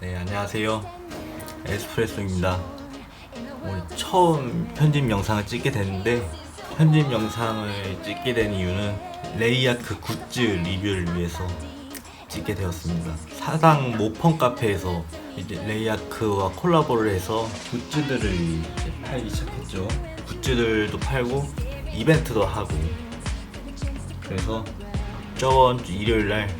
네, 안녕하세요. 에스프레소입니다. 오늘 처음 편집 영상을 찍게 됐는데, 편집 영상을 찍게 된 이유는 레이아크 굿즈 리뷰를 위해서 찍게 되었습니다. 사당 모펀 카페에서 이제 레이아크와 콜라보를 해서 굿즈들을 팔기 시작했죠. 굿즈들도 팔고, 이벤트도 하고, 그래서 저번 주 일요일 날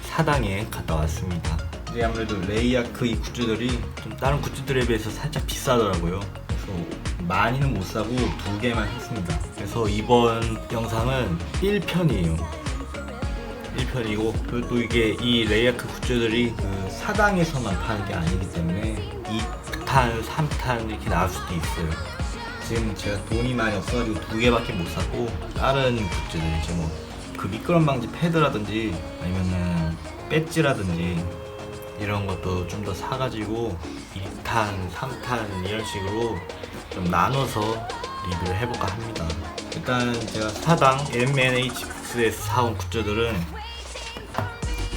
사당에 갔다 왔습니다. 이제 아무래도 레이아크 이 굿즈들이 좀 다른 굿즈들에 비해서 살짝 비싸더라고요. 그래서 많이는 못 사고 두 개만 샀습니다. 그래서 이번 영상은 1편이에요. 1편이고 그리고 또 이게 이 레이아크 굿즈들이 그 사당에서만 파는 게 아니기 때문에 2탄, 3탄 이렇게 나올 수도 있어요. 지금 제가 돈이 많이 없어가지고 두 개밖에 못 샀고 다른 굿즈들 이제 뭐그 미끄럼 방지 패드라든지 아니면은 배지라든지 이런 것도 좀 더 사가지고 2탄, 3탄 이런 식으로 좀 나눠서 리뷰를 해볼까 합니다. 일단 제가 사당 MNH 북스에서 사온 굿즈들은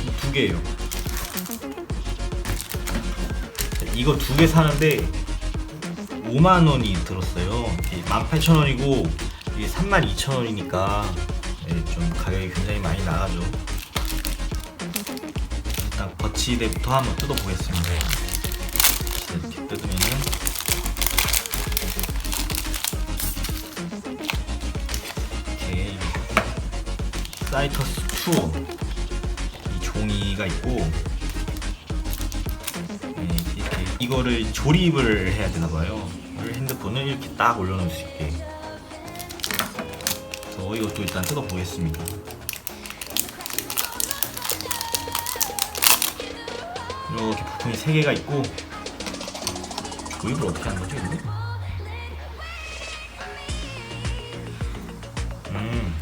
이 두 개예요. 이거 두 개 사는데 5만 원이 들었어요. 18,000원이고 이게 32,000원이니까 좀 가격이 굉장히 많이 나가죠. 거치대부터 한번 뜯어보겠습니다. 이렇게 뜯으면은 이렇게 사이터스 2이 종이가 있고 네, 이렇게 이거를 조립을 해야 되나 봐요. 핸드폰을 이렇게 딱 올려놓을 수 있게. 그래서 이것도 일단 뜯어보겠습니다. 이렇게 부품이 3개가 있고 조립을 어떻게 하는 거지 근데? 음.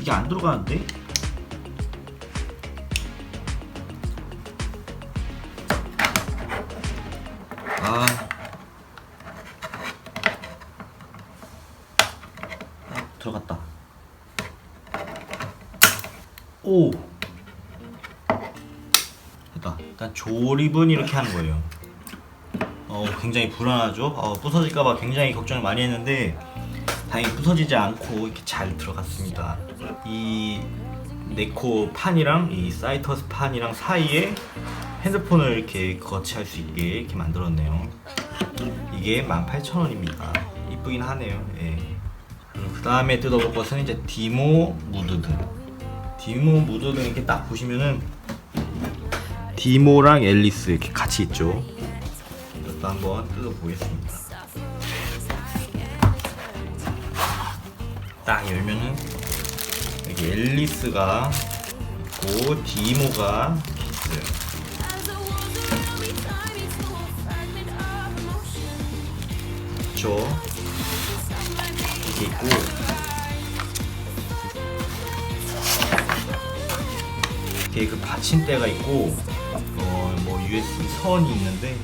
이게 안 들어가는데? 일단 조립은 이렇게 하는 거예요. 어, 굉장히 불안하죠. 어, 부서질까봐 굉장히 걱정을 많이 했는데 다행히 부서지지 않고 이렇게 잘 들어갔습니다. 이 네코 판이랑 이 사이터스 판이랑 사이에 핸드폰을 이렇게 거치할 수 있게 이렇게 만들었네요. 이게 18,000원입니다. 이쁘긴 하네요. 예. 그리고 그 다음에 뜯어볼 것은 이제 디모 무드등. 디모 무드등 이렇게 딱 보시면은 디모랑 앨리스 이렇게 같이 있죠. 이것도 한번 뜯어보겠습니다. 딱 열면은 여기 앨리스가 있고 디모가 있어요. 있죠. 이렇게 있고 이렇게 그 받침대가 있고 어 뭐 USB 선이 있는데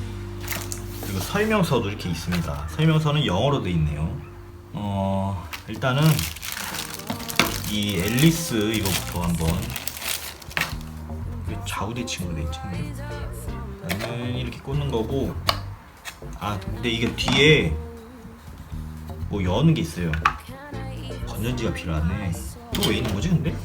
그리고 설명서도 이렇게 있습니다. 설명서는 영어로 돼 있네요. 어 일단은 이 앨리스 이거부터 한번 좌우대 친구로 돼 있잖아요. 일단은 이렇게 꽂는 거고 아 근데 이게 뒤에 뭐 여는 게 있어요. 건전지가 필요하네. 또 왜 있는 거지 근데?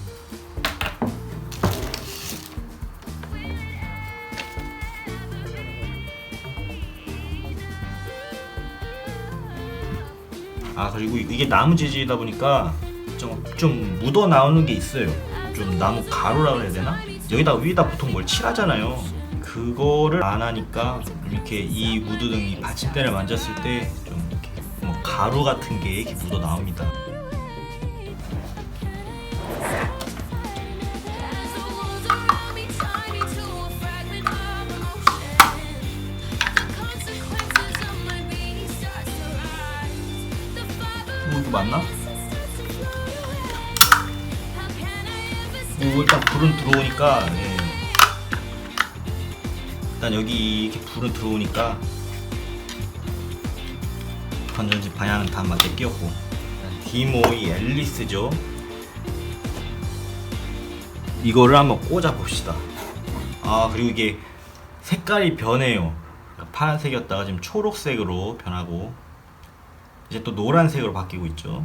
아 그리고 이게 나무 재질이다 보니까 좀, 좀 묻어 나오는 게 있어요. 좀 나무 가루라고 해야 되나? 여기다 위에다 보통 뭘 칠하잖아요. 그거를 안 하니까 이렇게 이 무드등 이 받침대를 만졌을 때 좀 이렇게 뭐 가루 같은 게 이렇게 묻어 나옵니다. 이거 맞나? 오, 일단 불은 들어오니까 예. 일단 여기 이렇게 불은 들어오니까 건전지 방향은 다 맞게 끼웠고 디모이 앨리스죠. 이거를 한번 꽂아 봅시다. 아 그리고 이게 색깔이 변해요. 그러니까 파란색이었다가 지금 초록색으로 변하고 이제 또 노란색으로 바뀌고 있죠.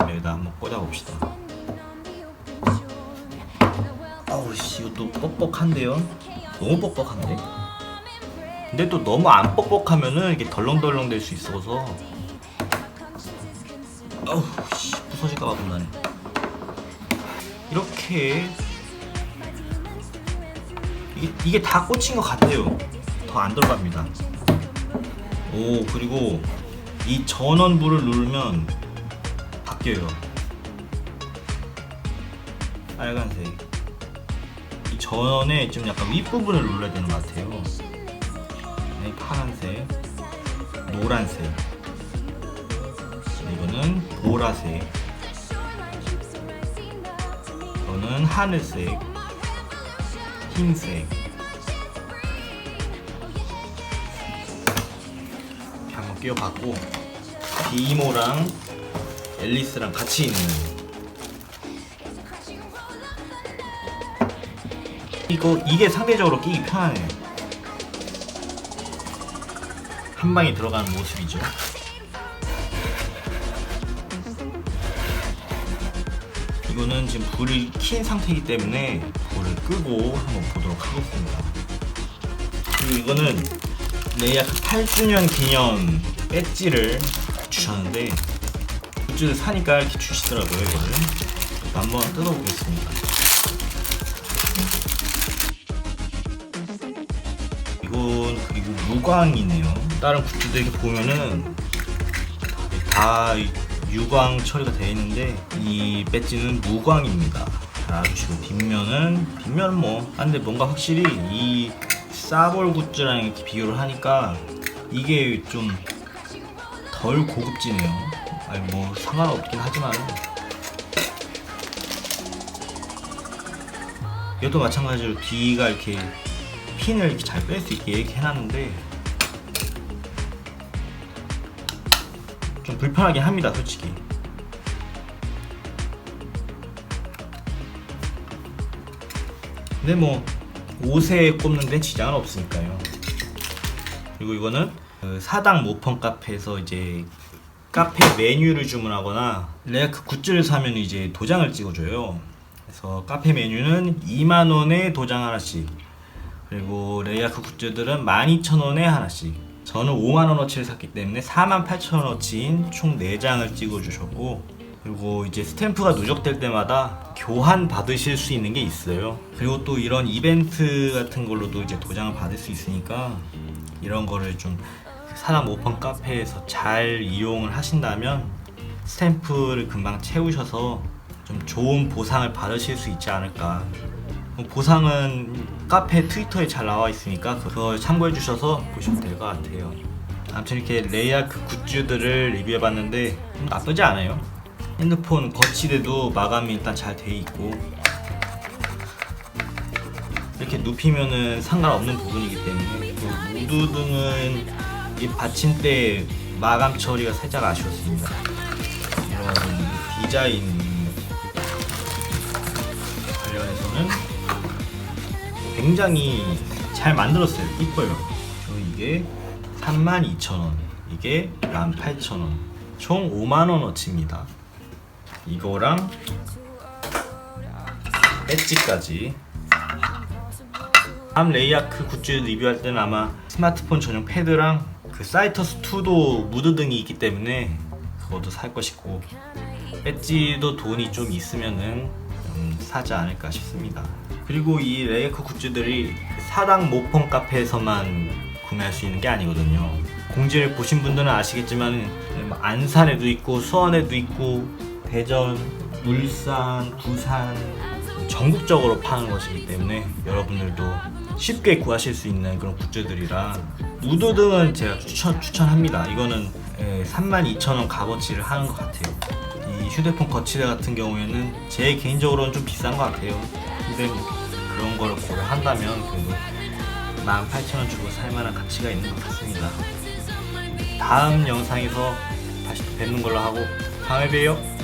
여기다 한번 꽂아 봅시다. 아우 씨 이것도 뻑뻑한데요? 너무 뻑뻑한데? 근데 또 너무 안 뻑뻑하면은 이게 덜렁덜렁 될 수 있어서 아우 씨 부서질까봐 겁나네 이렇게 이게, 이게 다 꽂힌 것 같아요 더 안 들어갑니다 오 그리고 이 전원부를 누르면 바뀌어요. 빨간색. 이 전원의 좀 약간 윗부분을 눌러야 되는 것 같아요. 네, 파란색. 노란색. 이거는 보라색. 이거는 하늘색. 흰색 끼워봤고 디모랑 앨리스랑 같이 있는. 이거 이게 상대적으로 끼기 편하네요 한 방에 들어가는 모습이죠. 이거는 지금 불을 킨 상태이기 때문에 불을 끄고 한번 보도록 하겠습니다. 그리고 이거는 레이아크 8주년 기념 배지를 주셨는데 굿즈를 사니까 이렇게 주시더라고요 이거를 한번 뜯어보겠습니다. 이건 그리고 무광이네요. 다른 굿즈들 이렇게 보면은 다 유광 처리가 되어 있는데 이 배지는 무광입니다. 알아주시고 뒷면은 뒷면은 뭐 아, 근데 뭔가 확실히 이 싸볼 굿즈랑 이렇게 비교를 하니까 이게 좀 덜 고급지네요. 아니 뭐 상관없긴 하지만 이것도 마찬가지로 뒤가 이렇게 핀을 이렇게 잘 뺄 수 있게 해놨는데 좀 불편하긴 합니다, 솔직히. 근데 뭐 옷에 꼽는 데 지장은 없으니까요. 그리고 이거는 그 사당 모펀 카페에서 이제 카페 메뉴를 주문하거나 레아크 굿즈를 사면 이제 도장을 찍어줘요. 그래서 카페 메뉴는 2만 원에 도장 하나씩. 그리고 레이아크 굿즈들은 12,000원에 하나씩. 저는 5만 원어치를 샀기 때문에 48,000원어치인 총 4장을 찍어주셨고, 그리고 이제 스탬프가 누적될 때마다 교환 받으실 수 있는 게 있어요. 그리고 또 이런 이벤트 같은 걸로도 이제 도장을 받을 수 있으니까, 이런 거를 좀 사람 오픈 카페에서 잘 이용을 하신다면, 스탬프를 금방 채우셔서 좀 좋은 보상을 받으실 수 있지 않을까. 보상은 카페 트위터에 잘 나와 있으니까 그걸 참고해 주셔서 보시면 될 것 같아요. 아무튼 이렇게 레이아크 굿즈들을 리뷰해 봤는데 나쁘지 않아요. 핸드폰 거치대도 마감이 일단 잘 돼 있고 이렇게 눕히면은 상관없는 부분이기 때문에 그 무드 등은 이 받침대 마감 처리가 살짝 아쉬웠습니다. 이런 디자인 관련해서는 굉장히 잘 만들었어요. 이뻐요. 저 이게 32,000원, 이게 18,000원. 총 5만원 어치입니다. 이거랑 배지까지. 다음 레이아크 굿즈 리뷰할 때는 아마 스마트폰 전용 패드랑 그 사이터스 2도 무드등이 있기 때문에 그것도 살 것이고 배지도 돈이 좀 있으면은 음, 사지 않을까 싶습니다. 그리고 이 레이크 굿즈들이 사당 모펑 카페에서만 구매할 수 있는 게 아니거든요. 공지를 보신 분들은 아시겠지만 뭐 안산에도 있고 수원에도 있고 대전, 울산, 부산 전국적으로 파는 것이기 때문에 여러분들도 쉽게 구하실 수 있는 그런 굿즈들이라 무드 등은 제가 추천, 추천합니다. 이거는 32,000원 값어치를 하는 것 같아요. 이 휴대폰 거치대 같은 경우에는 제 개인적으로는 좀 비싼 것 같아요. 근데 뭐 그런 거를 고려한다면 그래도 18,000원 주고 살 만한 가치가 있는 것 같습니다. 다음 영상에서 다시 또 뵙는 걸로 하고 다음에 봬요.